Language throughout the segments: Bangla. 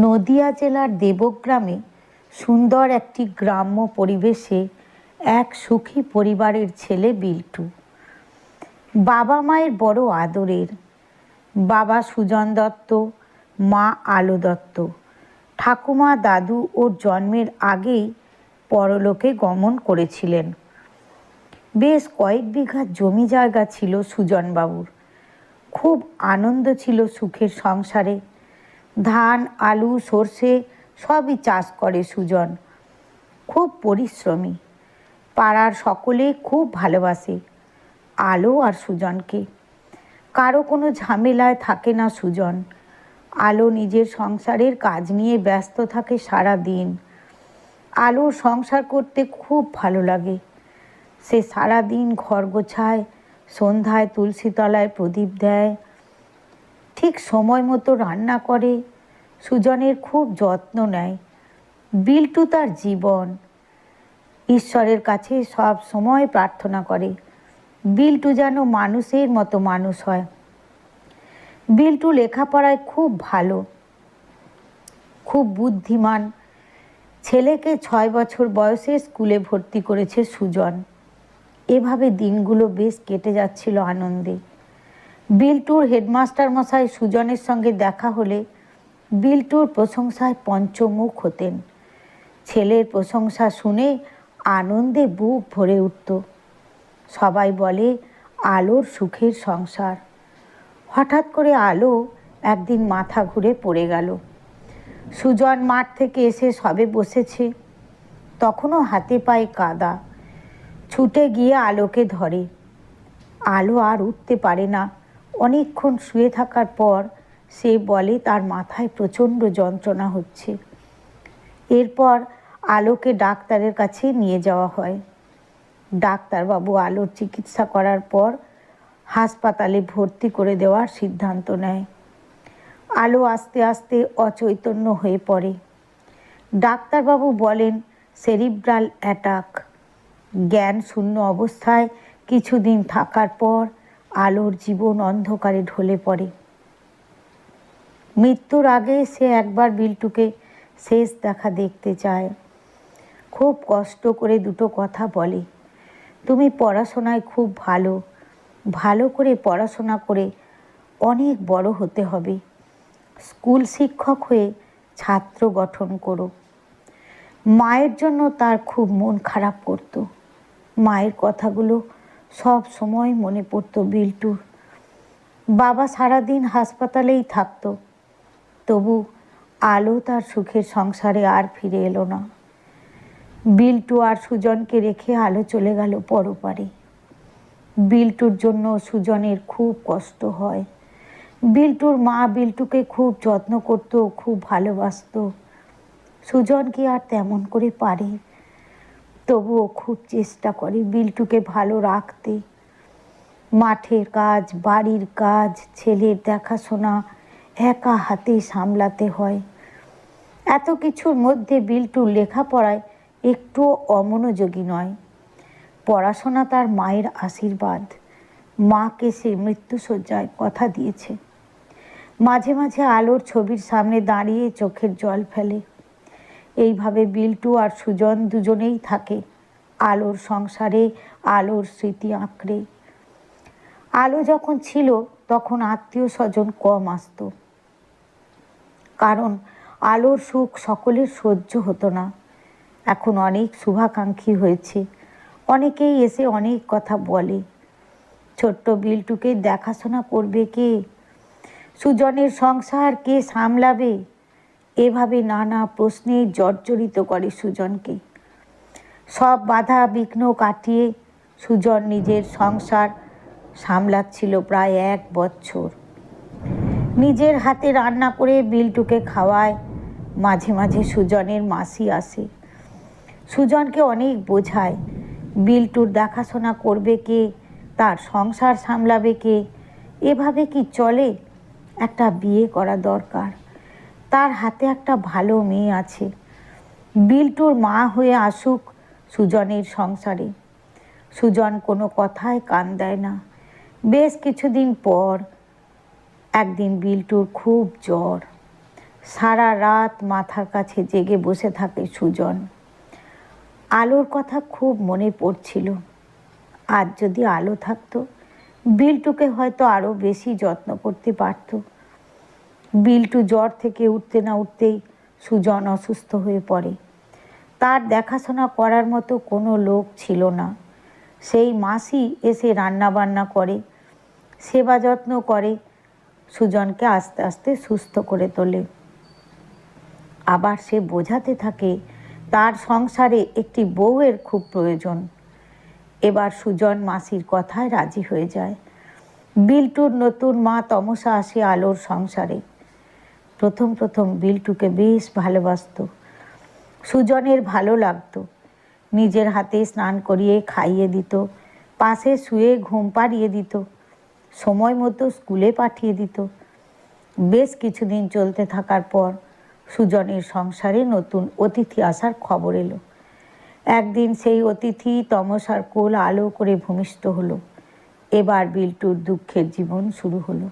নদিয়া জেলার দেবগ্রামে সুন্দর একটি গ্রাম্য পরিবেশে এক সুখী পরিবারের ছেলে বিল্টু। বাবা মায়ের বড় আদরের, বাবা সুজন দত্ত, মা আলো দত্ত। ঠাকুমা, দাদু ওর জন্মের আগেই পরলোকে গমন করেছিলেন। বেশ কয়েক বিঘা জমি জায়গা ছিল সুজনবাবুর। খুব আনন্দ ছিল সুখের সংসারে। ধান, আলু, সর্ষে সবই চাষ করে সুজন। খুব পরিশ্রমী। পাড়ার সকলে খুব ভালোবাসে আলো আর সুজনকে। কারও কোনো ঝামেলায় থাকে না সুজন। আলো নিজের সংসারের কাজ নিয়ে ব্যস্ত থাকে সারা দিন আলোর সংসার করতে খুব ভালো লাগে। সে সারা দিন ঘর গোছায়, সন্ধ্যায় তুলসী তলায় প্রদীপ দেয়। ঠিক সময় মতো রান্না করে সুজনের খুব যত্ন নেয়। বিল্টু তার জীবন। ঈশ্বরের কাছে সব সময় প্রার্থনা করে। বিল্টু যেন মানুষের মতো মানুষ হয়। বিল্টু লেখাপড়ায় খুব ভালো। খুব বুদ্ধিমান। ছেলেকে ছয় বছর বয়সে স্কুলে ভর্তি করেছে সুজন। এভাবে দিনগুলো বেশ কেটে যাচ্ছিল আনন্দে। বিল্টুর হেডমাস্টার মশাই সুজনের সঙ্গে দেখা হলে বিল্টুর প্রশংসায় পঞ্চমুখ হতেন। ছেলের প্রশংসা শুনে আনন্দে বুক ভরে উঠত। সবাই বলে, আলোর সুখের সংসার। হঠাৎ করে আলো একদিন মাথা ঘুরে পড়ে গেল। সুজন মাঠ থেকে এসে সবে বসেছে। তখনও হাতে পায়ে কাদা। ছুটে গিয়ে আলোকে ধরে। আলো আর উঠতে পারে না। অনেকক্ষণ শুয়ে থাকার পর সে বলে তার মাথায় প্রচণ্ড যন্ত্রণা হচ্ছে। এরপর আলোকে ডাক্তারের কাছে নিয়ে যাওয়া হয়। ডাক্তারবাবু আলোর চিকিৎসা করার পর হাসপাতালে ভর্তি করে দেওয়ার সিদ্ধান্ত নেয়। আলো আস্তে আস্তে অচৈতন্য হয়ে পড়ে। ডাক্তারবাবু বলেন, সেরিব্রাল অ্যাটাক। জ্ঞান শূন্য অবস্থায় কিছুদিন থাকার পর আলোর জীবন অন্ধকারে ঢলে পড়ে। মৃত্যুর আগে সে একবার বিল্টুকে শেষ দেখা দেখতে চায়। খুব কষ্ট করে দুটো কথা বলে। তুমি পড়াশোনায় খুব ভালো। ভালো করে পড়াশোনা করে অনেক বড় হতে হবে। স্কুল শিক্ষক হয়ে ছাত্র গঠন করো। মায়ের জন্য তার খুব মন খারাপ করত। মায়ের কথাগুলো সব সময় মনে পড়তো বিল্টুর। বাবা সারাদিন হাসপাতালেই থাকতো। তবু আলো তার সুখের সংসারে আর ফিরে এলো না। বিল্টু আর সুজনকে রেখে আলো চলে গেল পরপারে। বিল্টুর জন্য সুজনের খুব কষ্ট হয়। বিল্টুর মা বিল্টুকে খুব যত্ন করত, খুব ভালোবাসত। সুজন কি আর তেমন করে পারে। তবুও খুব চেষ্টা করে বিল্টুকে ভালো রাখতে। মাঠের কাজ, বাড়ির কাজ, ছেলের দেখাশোনা একা হাতে সামলাতে হয়। এত কিছুর মধ্যে বিল্টু লেখাপড়ায় একটুও অমনোযোগী নয়। পড়াশোনা তার মায়ের আশীর্বাদ। মাকে সে মৃত্যুসজ্জায় কথা দিয়েছে। মাঝে মাঝে আলোর ছবির সামনে দাঁড়িয়ে চোখের জল ফেলে। এইভাবে বিল্টু আর সুজন দুজনেই থাকে আলোর সংসারে, আলোর স্মৃতি আঁকড়ে। আলো যখন ছিল, তখন আত্মীয় স্বজন কম আসতো। কারণ আলোর সুখ সকলের সহ্য হতো না। এখন অনেক শুভাকাঙ্ক্ষী হয়েছে। অনেকেই এসে অনেক কথা বলে। ছোট্ট বিল্টুকে দেখাশোনা করবে কে? সুজনের সংসার কে সামলাবে? এভাবে নানা প্রশ্নে জর্জরিত করে সুজনকে। সব বাধা বিঘ্ন কাটিয়ে সুজন নিজের সংসার সামলাচ্ছিল প্রায় এক বছর। নিজের হাতে রান্না করে বিলটুকে খাওয়ায়। মাঝে মাঝে সুজনের মাসি আসে। সুজনকে অনেক বোঝায়। বিলটুর দেখাশোনা করবে কে? তার সংসার সামলাবে কে? এভাবে কি চলে? একটা বিয়ে করা দরকার। তার হাতে একটা ভালো মেয়ে আছে। বিলটুর মা হয়ে আসুক সুজনের সংসারে। সুজন কোনো কথায় কান দেয় না। বেশ কিছুদিন পর একদিন বিল্টুর খুব জ্বর। সারা রাত মাথার কাছে জেগে বসে থাকে সুজন। আলোর কথা খুব মনে পড়ছিল। আজ যদি আলো থাকতো, বিল্টুকে হয়তো আরও বেশি যত্ন করতে পারত। বিল্টু জ্বর থেকে উঠতে না উঠতেই সুজন অসুস্থ হয়ে পড়ে। তার দেখাশোনা করার মতো কোনো লোক ছিল না। সেই মাসি এসে রান্না বান্না করে, সেবা যত্ন করে সুজনকে আস্তে আস্তে সুস্থ করে তোলে। আবার সে বোঝাতে থাকে, তার সংসারে একটি বউয়ের খুব প্রয়োজন। এবার সুজন মাসির কথায় রাজি হয়ে যায়। বিল্টুর নতুন মা তমসা আসে আলোর সংসারে। প্রথম প্রথম বিল্টুকে বেশ ভালোবাসত। সুজনের ভালো লাগতো। নিজের হাতে স্নান করিয়ে খাইয়ে দিত। পাশে শুয়ে ঘুম পাড়িয়ে দিত। সময় মতো স্কুলে পাঠিয়ে দিত। বেশ কিছুদিন চলতে থাকার পর সুজনের সংসারে নতুন অতিথি আসার খবর এলো। একদিন সেই অতিথি তমসার কোল আলো করে ভূমিষ্ঠ হলো। এবার বিল্টুর দুঃখের জীবন শুরু হলো।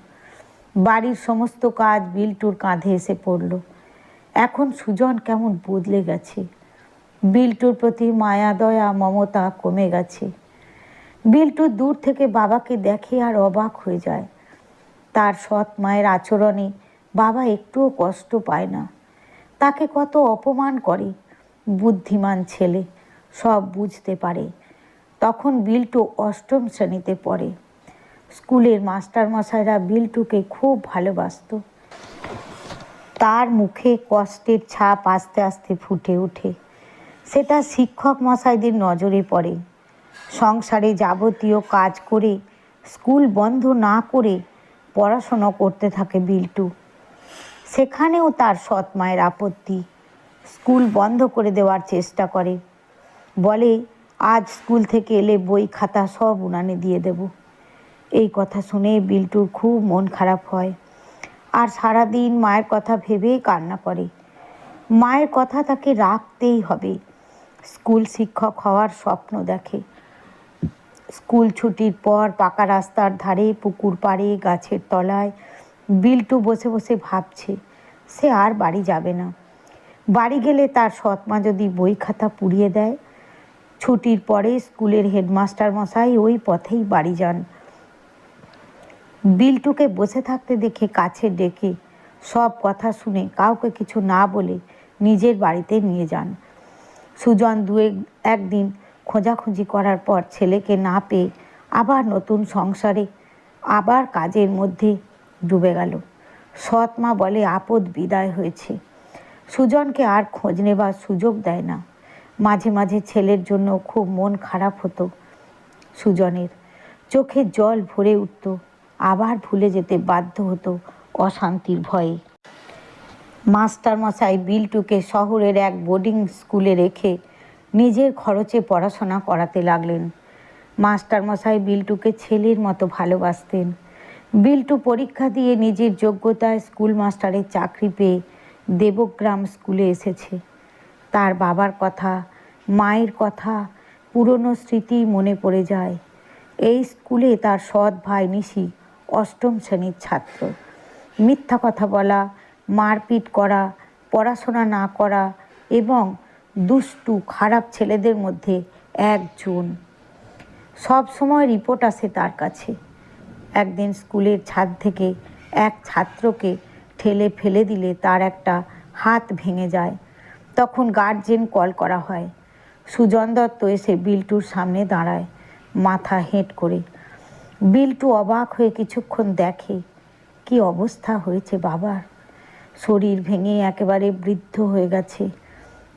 বাড়ির সমস্ত কাজ বিল্টুর কাঁধে এসে পড়ল। এখন সুজন কেমন বদলে গেছে। বিল্টুর প্রতি মায়া, দয়া, মমতা কমে গেছে। বিল্টু দূর থেকে বাবাকে দেখে আর অবাক হয়ে যায়। তার সৎ মায়ের আচরণে বাবা একটুও কষ্ট পায় না। তাকে কত অপমান করে। বুদ্ধিমান ছেলে, সব বুঝতে পারে। তখন বিল্টু অষ্টম শ্রেণীতে পড়ে। স্কুলের মাস্টার মশাইরা বিল্টুকে খুব ভালোবাসত। তার মুখে কষ্টের ছাপ আস্তে আস্তে ফুটে ওঠে। সেটা শিক্ষক মশাইদের নজরে পড়ে। সংসারে যাবতীয় কাজ করে, স্কুল বন্ধ না করে পড়াশোনা করতে থাকে বিল্টু। সেখানেও তার সৎ মায়ের আপত্তি। স্কুল বন্ধ করে দেওয়ার চেষ্টা করে। বলে, আজ স্কুল থেকে এলে বই, খাতা সব উনানে দিয়ে দেব। এই কথা শুনে বিল্টুর খুব মন খারাপ হয়। আর সারাদিন মায়ের কথা ভেবেই কান্না করে। মায়ের কথা তাকে রাখতেই হবে। স্কুল শিক্ষক হওয়ার স্বপ্ন দেখে। স্কুল ছুটির পর পাকা রাস্তার ধারে, পুকুর পাড়ে, গাছের তলায়, বিল্টু বসে বসে ভাবছে, সে আর বাড়ি যাবে না। বাড়ি গেলে তার সৎমা যদি বই খাতা পুড়িয়ে দেয়। ছুটির পরে স্কুলের হেডমাস্টার মশাই ওই পথেই বাড়ি যান। বিল্টুকে বসে থাকতে দেখে কাছে ডেকে সব কথা শুনে কাউকে কিছু না বলে নিজের বাড়িতে নিয়ে যান। সুজন দুয়ে, একদিন খোঁজাখুঁজি করার পর ছেলেকে না পেয়ে আবার নতুন সংসারে, আবার কাজের মধ্যে ডুবে গেল। সৎ মা বলে, আপদ বিদায় হয়েছে। সুজনকে আর খোঁজ নেবার সুযোগ দেয় না। মাঝে মাঝে ছেলের জন্য খুব মন খারাপ হতো সুজনের। চোখে জল ভরে উঠত, আবার ভুলে যেতে বাধ্য হতো অশান্তির ভয়ে। মাস্টার মশাই বিল্টুকে শহরের এক বোর্ডিং স্কুলে রেখে নিজের খরচে পড়াশোনা করাতে লাগলেন। মাস্টার মশাই বিল্টুকে ছেলের মতো ভালোবাসতেন। বিল্টু পরীক্ষা দিয়ে নিজের যোগ্যতায় স্কুল মাস্টারের চাকরি পেয়ে দেবগ্রাম স্কুলে এসেছে। তার বাবার কথা, মায়ের কথা, পুরনো স্মৃতি মনে পড়ে যায়। এই স্কুলে তার সৎ ভাই নিশি অষ্টম শ্রেণির ছাত্র। মিথ্যা কথা বলা, মারপিট করা, পড়াশোনা না করা এবং দুষ্টু, খারাপ ছেলেদের মধ্যে একজন। সব সময় রিপোর্ট আসে তার কাছে। একদিন স্কুলের ছাদ থেকে এক ছাত্রকে ঠেলে ফেলে দিলে তার একটা হাত ভেঙে যায়। তখন গার্জেন কল করা হয়। সুজন দত্ত এসে বিল্টুর সামনে দাঁড়ায়, মাথা হেঁট করে। বিল্টু অবাক হয়ে কিছুক্ষণ দেখে, কি অবস্থা হয়েছে বাবার শরীর ভেঙে একেবারে বৃদ্ধ হয়ে গেছে।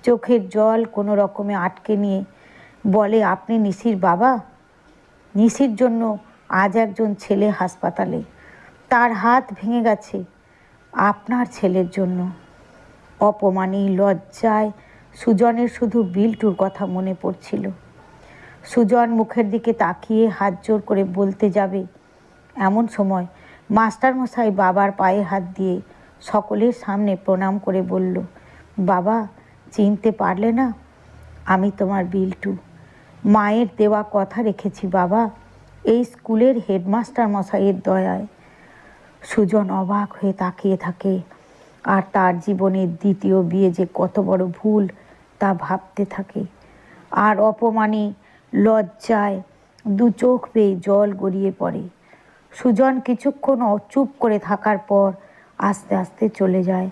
চোখের জল কোনো রকমে আটকে নিয়ে বলে, আপনি নিশির বাবা? নিশির জন্য আজ একজন ছেলে হাসপাতালে। তার হাত ভেঙে গেছে আপনার ছেলের জন্য। অপমানী লজ্জায় সুজনের শুধু বিলটুর কথা মনে পড়ছিল। সুজন মুখের দিকে তাকিয়ে হাত জোর করে বলতে যাবে, এমন সময় মাস্টারমশাই বাবার পায়ে হাত দিয়ে সকলের সামনে প্রণাম করে বলল, বাবা চিনতে পারলে না, আমি তোমার বিল্টু। মায়ের দেওয়া কথা রেখেছি বাবা, এই স্কুলের হেডমাস্টার মশাইয়ের দয়ায়। সুজন অবাক হয়ে তাকিয়ে থাকে, আর তার জীবনের দ্বিতীয় বিয়ে যে কত বড় ভুল তা ভাবতে থাকে। আর অপমানে লজ্জায় দু চোখ পেয়ে জল গড়িয়ে পড়ে। সুজন কিছুক্ষণ অচুপ করে থাকার পর আস্তে আস্তে চলে যায়।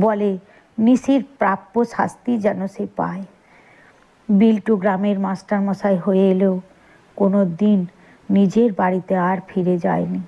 বলে নিশির প্রাপ্য শাস্তি যেন সে পায়। বিল্টু গ্রামের মাস্টারমশাই হয়ে এলেও কোনো দিন নিজের বাড়িতে আর ফিরে যায়নি।